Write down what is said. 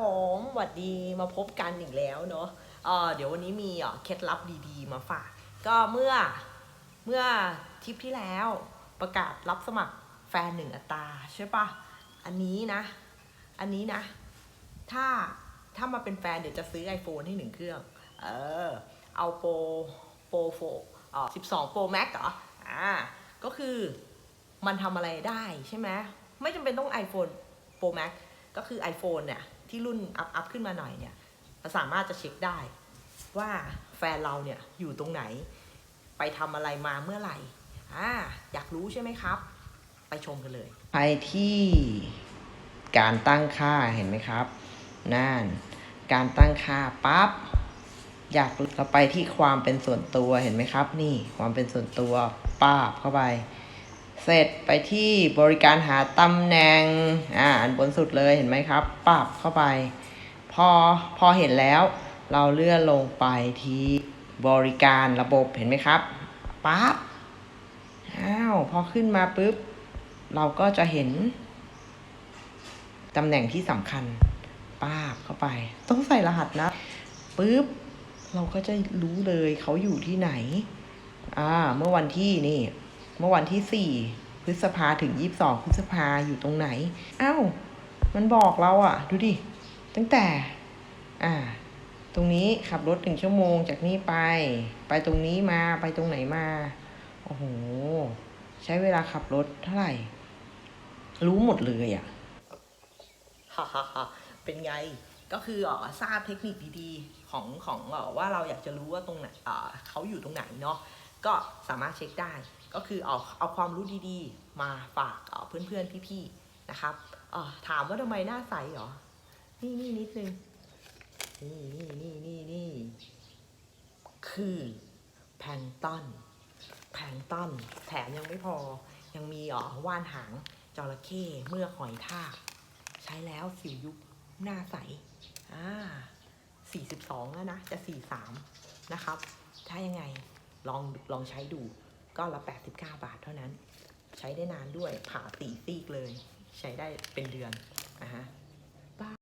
ผมหวัดดีมาพบกันอีกแล้วเนาะเเดี๋ยววันนี้มีเอ่อเคล็ดลับดีๆ มาฝาก ก็เมื่อเมื่อทริปที่แล้วประกาศรับสมัครแฟนหนึ่งอัตราใช่ปะอันนี้นะ อันนี้นะ ถ้าถ้ามาเป็นแฟนเดี๋ยวจะซื้อ iPhone ให้หนึ่งเครื่อง เออ เอาโปรโปรโฟอ่า12 Pro Max เหรอ อ่า ก็คือมันทำอะไรได้ใช่ไหม ไม่จำเป็นต้อง iPhone Pro Max ก็คือ iPhone เนี่ย ที่รุ่นอัพอัพขึ้นมาหน่อยเนี่ยสามารถจะเช็คได้ว่าแฟนเราเนี่ยอยู่ตรงไหน ไปทำอะไรมาเมื่อไหร่อ่าอยากรู้ใช่ไหมครับ ไปชมกันเลย ไปที่การตั้งค่าเห็นไหมครับนั่นการตั้งค่าปั๊บอยากเราไปที่ความเป็นส่วนตัวเห็นไหมครับ นี่ความเป็นส่วนตัวป้าบเข้าไป เสร็จไปที่บริการหาตำแหน่ง อ่าอันบนสุดเลยเห็นไหมครับ ปรับเข้าไป พอพอเห็นแล้ว เราเลื่อนลงไปที่บริการระบบเห็นไหมครับปั๊บอ้าวพอขึ้นมาปุ๊บ เราก็จะเห็นตำแหน่งที่สำคัญป้าบเข้าไป ต้องใส่รหัสนะปุ๊บ เราก็จะรู้เลยเขาอยู่ที่ไหน อ่า เมื่อวันที่นี่ เมื่อวันที่สี่พฤษภาถึงยี่สิบสองพฤษภาอยู่ตรงไหน อ้าว มันบอกเราอะดูดิ ตั้งแต่ อ่า ตรงนี้ขับรถหนึ่งชั่วโมงจากนี่ไป ไปตรงนี้มาไปตรงไหนมา โอ้โห ใช้เวลาขับรถเท่าไหร่ รู้หมดเลยอะฮ่าฮ่าฮ่าเป็นไงก็คือเออทราบเทคนิคดีๆ ของของเออว่าเราอยากจะรู้ว่าตรงไหนเออเขาอยู่ตรงไหนเนาะ ก็สามารถเช็คได้ ก็คือเอาเอาความรู้ดีๆ มาฝากเพื่อนๆพี่ๆนะครับถามว่าทำไมหน้าใสเหรอ นี่นี่นิดนึง นี่นี่นี่นี่นี่คือแพลงต้นแพลงต้นแถมยังไม่พอ ยังมีอ๋อว่านหางจระเข้เมื่อหอยทาก ใช้แล้วสิวยุบหน้าใส อ่า 42 แล้วนะ จะ 43 นะครับ ถ้ายังไง ลองลองใช้ดูก็ละ 89 บาทเท่านั้น ใช้ได้นานด้วยผ่าตีซีกเลย ใช้ได้เป็นเดือนอะฮะ